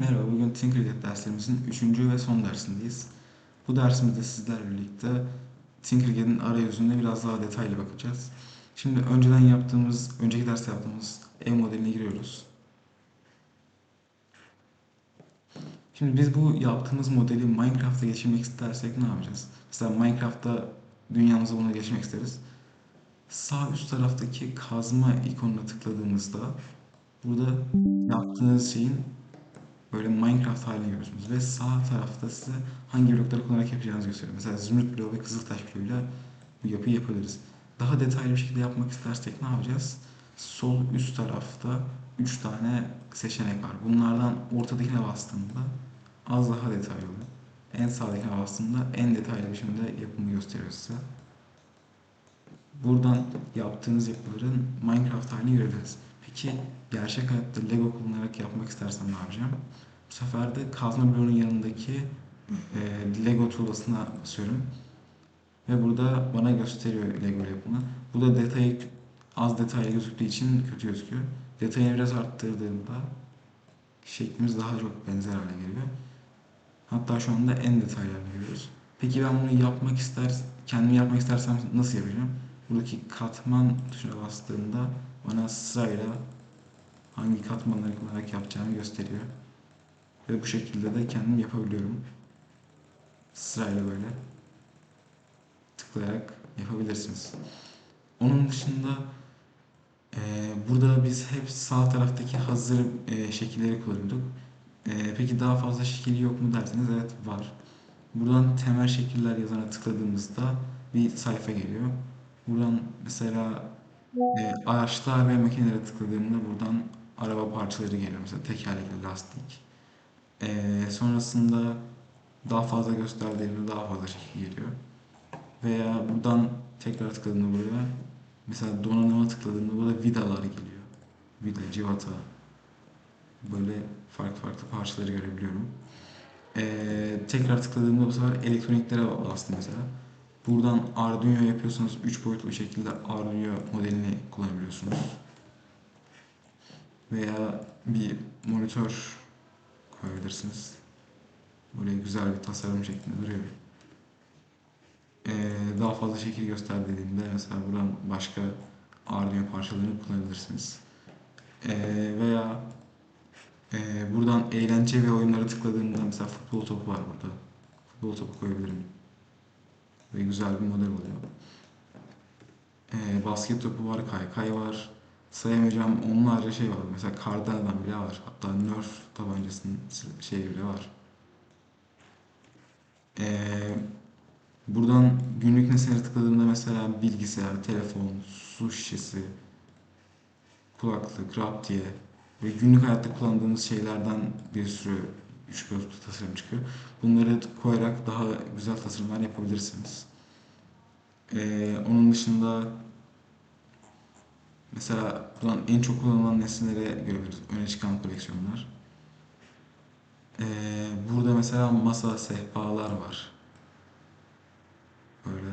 Merhaba, bugün Tinkercad derslerimizin 3. ve son dersindeyiz. Bu dersimizde sizlerle birlikte Tinkercad'in arayüzüne biraz daha detaylı bakacağız. Şimdi önceden yaptığımız, önceki derste yaptığımız ev modeline giriyoruz. Şimdi biz bu yaptığımız modeli Minecraft'a geçirmek istersek ne yapacağız? Mesela Minecraft'ta dünyamıza bunu geçirmek isteriz. Sağ üst taraftaki kazma ikonuna tıkladığımızda burada yaptığınız şeyin böyle Minecraft halini görüyorsunuz ve sağ tarafta size hangi blokları kullanarak yapacağınızı gösteriyor. Mesela zümrüt bloğu ve kızıltaş bloğuyla bu yapıyı yapabiliriz. Daha detaylı bir şekilde yapmak istersek ne yapacağız? Sol üst tarafta 3 tane seçenek var. Bunlardan ortadakine bastığımda az daha detaylı oluyor. En sağdakine bastığımda en detaylı biçimde yapımı gösteriyor size. Buradan yaptığınız yapıların Minecraft halini görebiliriz. Peki gerçek hayatta Lego kullanarak yapmak istersem ne yapacağım? Bu sefer de kazma bloğunun yanındaki e, Lego tuğlasına basıyorum. Ve burada bana gösteriyor Lego yapımı. Bu da detayı az detaylı gözüktüğü için kötü gözüküyor. Detayını biraz arttırdığımda şeklimiz daha çok benzer hale geliyor. Hatta şu anda en detaylı halini görüyoruz. Peki ben bunu yapmak ister, kendim yapmak istersem nasıl yapacağım? Buradaki katman tuşuna bastığımda bana sırayla hangi katmanları kullanarak yapacağımı gösteriyor. Ve bu şekilde de kendim yapabiliyorum. Sırayla böyle tıklayarak yapabilirsiniz. Onun dışında e, burada biz hep sağ taraftaki hazır e, şekilleri kullanıyorduk. E, peki daha fazla şekil yok mu derseniz evet var. Buradan temel şekiller yazana tıkladığımızda bir sayfa geliyor. Buradan mesela e, araçlar ve makinelere tıkladığımda buradan araba parçaları geliyor. Mesela tekerlekli lastik. E, sonrasında daha fazla gösterdiğimde daha fazla şekil geliyor. Veya buradan tekrar tıkladığımda buraya mesela donanıma tıkladığımda burada vidalar geliyor. Vida, civata. Böyle farklı farklı parçaları görebiliyorum. Ee, tekrar tıkladığımda bu sefer elektroniklere bastım mesela. Buradan Arduino yapıyorsanız 3 boyutlu bir şekilde Arduino modelini kullanabiliyorsunuz. Veya bir monitör koyabilirsiniz. Böyle güzel bir tasarım şeklinde duruyor. Ee, daha fazla şekil göster dediğimde mesela buradan başka Arduino parçalarını kullanabilirsiniz. Ee, veya e, buradan eğlence ve oyunlara tıkladığımda mesela futbol topu var burada. Futbol topu koyabilirim. Ve güzel bir model oluyor. Ee, basket topu var, kaykay var. Sayamayacağım onlarca şey var. Mesela Cardana'dan bile var. Hatta Nerf tabancasının şeyi bile var. Ee, buradan günlük nesneleri tıkladığımda mesela bilgisayar, telefon, su şişesi, kulaklık, rap diye ve günlük hayatta kullandığımız şeylerden bir sürü üç boyutlu tasarım çıkıyor. Bunları koyarak daha güzel tasarımlar yapabilirsiniz. Ee, onun dışında mesela buradan en çok kullanılan nesneleri görebiliriz. Öne çıkan koleksiyonlar. Ee, burada mesela masa, sehpalar var. Böyle.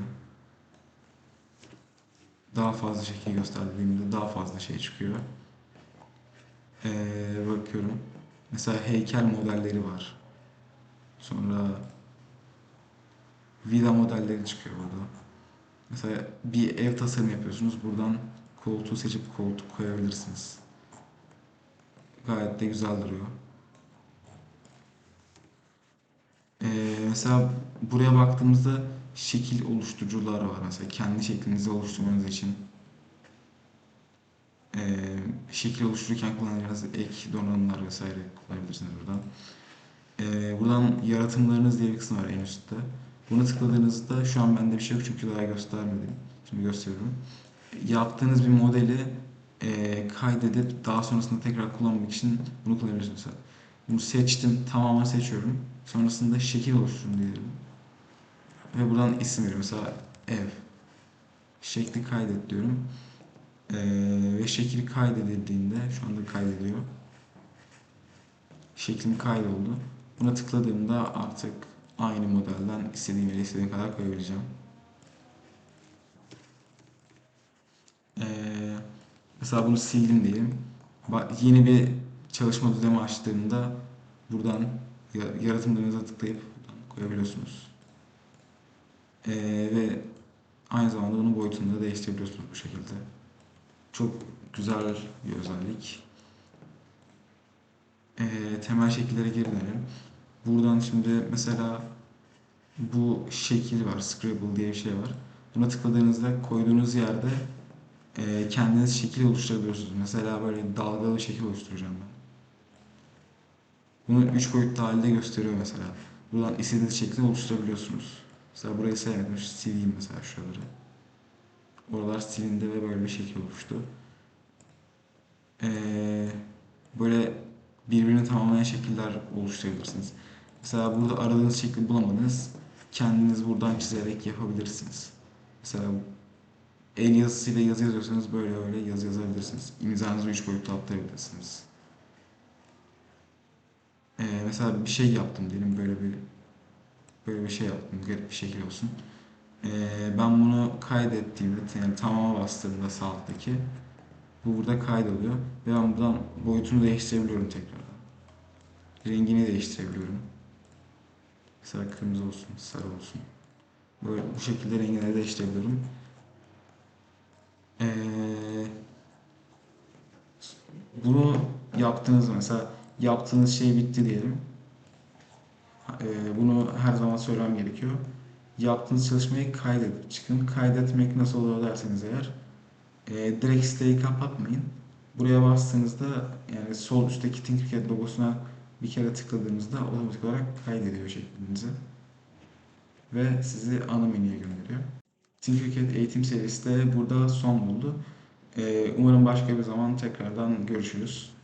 Daha fazla şekil gösterdiğimde daha fazla şey çıkıyor. Ee, bakıyorum. Mesela heykel modelleri var. Sonra vida modelleri çıkıyor burada. Mesela bir ev tasarımı yapıyorsunuz. Buradan koltuğu seçip koltuk koyabilirsiniz. Gayet de güzel duruyor. Ee, mesela buraya baktığımızda şekil oluşturucular var. Mesela kendi şeklinizi oluşturmanız için ee, şekil oluştururken kullanacağınız ek donanımlar vesaire kullanabilirsiniz buradan. Ee, buradan yaratımlarınız diye bir kısım var en üstte. Buna tıkladığınızda şu an bende bir şey yok çünkü daha göstermedim. Şimdi gösteriyorum. Yaptığınız bir modeli e, kaydedip daha sonrasında tekrar kullanmak için bunu kullanabilirsiniz. Bunu seçtim, tamamen seçiyorum. Sonrasında şekil oluşturun diyelim. Ve buradan isim veriyorum. Mesela ev. Şekli kaydet diyorum. Ee, ve şekil kaydedildiğinde şu anda kaydediyor. Şeklim kaydoldu. Buna tıkladığımda artık aynı modelden istediğim yere istediğim kadar koyabileceğim. Ee, mesela bunu sildim diyelim. Yeni bir çalışma düzlemi açtığımda buradan ya- yaratımlarınıza tıklayıp koyabiliyorsunuz. Ee, ve aynı zamanda bunun boyutunu da değiştirebiliyorsunuz bu şekilde. Çok güzel bir özellik. Ee, temel şekillere geri dönelim. Buradan şimdi mesela bu şekil var, Scribble diye bir şey var. Buna tıkladığınızda koyduğunuz yerde e, kendiniz şekil oluşturabiliyorsunuz. Mesela böyle dalgalı şekil oluşturacağım ben. Bunu üç boyutlu halde gösteriyor mesela. Buradan istediğiniz şekli oluşturabiliyorsunuz. Mesela burayı sevmedim. Sileyim mesela şuraları. Oralar silindi ve böyle bir şekil oluştu. Ee, böyle birbirini tamamlayan şekiller oluşturabilirsiniz. Mesela burada aradığınız şekli bulamadınız. Kendiniz buradan çizerek yapabilirsiniz. Mesela el yazısıyla yazı yazıyorsanız böyle öyle yazı yazabilirsiniz. İmzanızı üç boyutlu atlayabilirsiniz. Ee, mesela bir şey yaptım diyelim böyle bir böyle bir şey yaptım garip bir şekil olsun. Ee, ben bunu kaydettiğimde yani tamama bastığımda sağ alttaki bu burada kaydoluyor ve ben buradan boyutunu değiştirebiliyorum tekrardan. Rengini değiştirebiliyorum. Mesela kırmızı olsun, sarı olsun. Böyle bu şekilde rengini değiştirebiliyorum. Ee, bunu yaptığınız mesela yaptığınız şey bitti diyelim. Ee, bunu her zaman söylemem gerekiyor. Yaptığınız çalışmayı kaydedip çıkın. Kaydetmek nasıl oluyor derseniz eğer e, direkt siteyi kapatmayın. Buraya bastığınızda yani sol üstteki Tinkercad logosuna bir kere tıkladığınızda otomatik olarak kaydediyor şeklinizi. Ve sizi ana menüye gönderiyor. Tinkercad eğitim serisi de burada son buldu. Ee, umarım başka bir zaman tekrardan görüşürüz.